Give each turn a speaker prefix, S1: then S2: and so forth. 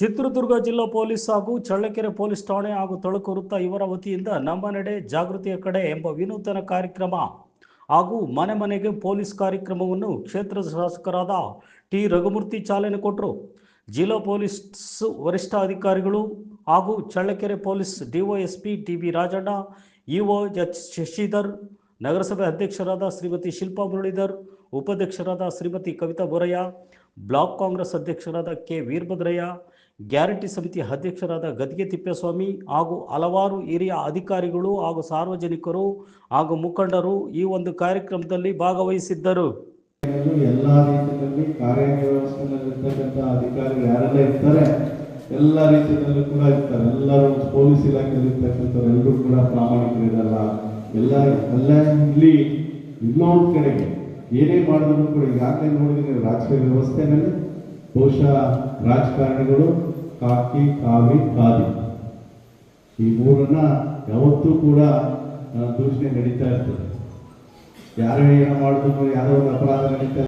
S1: ಚಿತ್ರದುರ್ಗ ಜಿಲ್ಲಾ ಪೊಲೀಸ್ ಹಾಗೂ ಚಳ್ಳಕೆರೆ ಪೊಲೀಸ್ ಠಾಣೆ ಹಾಗೂ ತಳುಕು ವೃತ್ತ ಇವರ ವತಿಯಿಂದ ನಮ್ಮ ನಡೆ ಜಾಗೃತಿಯ ಕಡೆ ಎಂಬ ವಿನೂತನ ಕಾರ್ಯಕ್ರಮ ಹಾಗೂ ಮನೆ ಮನೆಗೆ ಪೊಲೀಸ್ ಕಾರ್ಯಕ್ರಮವನ್ನು ಕ್ಷೇತ್ರ ಶಾಸಕರಾದ ಟಿ ರಘುಮೂರ್ತಿ ಚಾಲನೆ ಕೊಟ್ಟರು. ಜಿಲ್ಲಾ ಪೊಲೀಸ್ ವರಿಷ್ಠ ಅಧಿಕಾರಿಗಳು ಹಾಗೂ Challakere police DySP T B Rajanna, EO H Shashidhar, ನಗರಸಭೆ ಅಧ್ಯಕ್ಷರಾದ ಶ್ರೀಮತಿ ಶಿಲ್ಪಾ ಮುರಳೀಧರ್, ಉಪಾಧ್ಯಕ್ಷರಾದ ಶ್ರೀಮತಿ ಕವಿತಾ ಬೋರಯ್ಯ, ಬ್ಲಾಕ್ ಕಾಂಗ್ರೆಸ್ ಅಧ್ಯಕ್ಷರಾದ ಕೆ ವೀರಭದ್ರಯ್ಯ ಗ್ಯಾರಂಟಿ ಸಮಿತಿ ಅಧ್ಯಕ್ಷರಾದ ಗದ್ಗೆ ತಿಪ್ಪೇಸ್ವಾಮಿ ಹಾಗೂ ಹಲವಾರು ಹಿರಿಯ ಅಧಿಕಾರಿಗಳು ಹಾಗೂ ಸಾರ್ವಜನಿಕರು ಹಾಗೂ ಮುಖಂಡರು ಈ ಒಂದು ಕಾರ್ಯಕ್ರಮದಲ್ಲಿ ಭಾಗವಹಿಸಿದ್ದರು.
S2: ಎಲ್ಲ ರೀತಿಯಲ್ಲಿ ಕಾರ್ಯವ್ಯವಸ್ಥೆಯಲ್ಲಿರ್ತಕ್ಕಂಥ ಅಧಿಕಾರಿಗಳು ಯಾರೆಲ್ಲ ಇರ್ತಾರೆ, ಎಲ್ಲ ರೀತಿಯಲ್ಲೂ ಕೂಡ ಇರ್ತಾರೆ. ಎಲ್ಲರೂ ಪೊಲೀಸ್ ಇಲಾಖೆಯಲ್ಲಿ ಇರ್ತಕ್ಕಂಥವ್ರು ಕೂಡ ಪ್ರಾಮಾಣಿಕರಿರಲ್ಲ. ಎಲ್ಲ ಎಲ್ಲ ಇಲ್ಲಿ ಇನ್ನೊಂದು ಕಡೆಗೆ ಏನೇ ಮಾಡಿದ್ರು ಕೂಡ ಈಗಾಗಲೇ ನೋಡಿದ್ರೆ ರಾಜಕೀಯ ವ್ಯವಸ್ಥೆನಲ್ಲಿ ಬಹುಶಃ ರಾಜಕಾರಣಿಗಳು ಕಾಕಿ, ಕಾವಿ, ಕಾದಿ. ಈ ಮೂರನ್ನ ಯಾವತ್ತೂ ಕೂಡ ದೂಷಣೆ ನಡೀತಾ ಇರ್ತದೆ. ಯಾರೇ ಏನೋ ಮಾಡಿದ್ರು ಯಾರೋ ಒಂದು ಅಪರಾಧ ನಡೀತಾ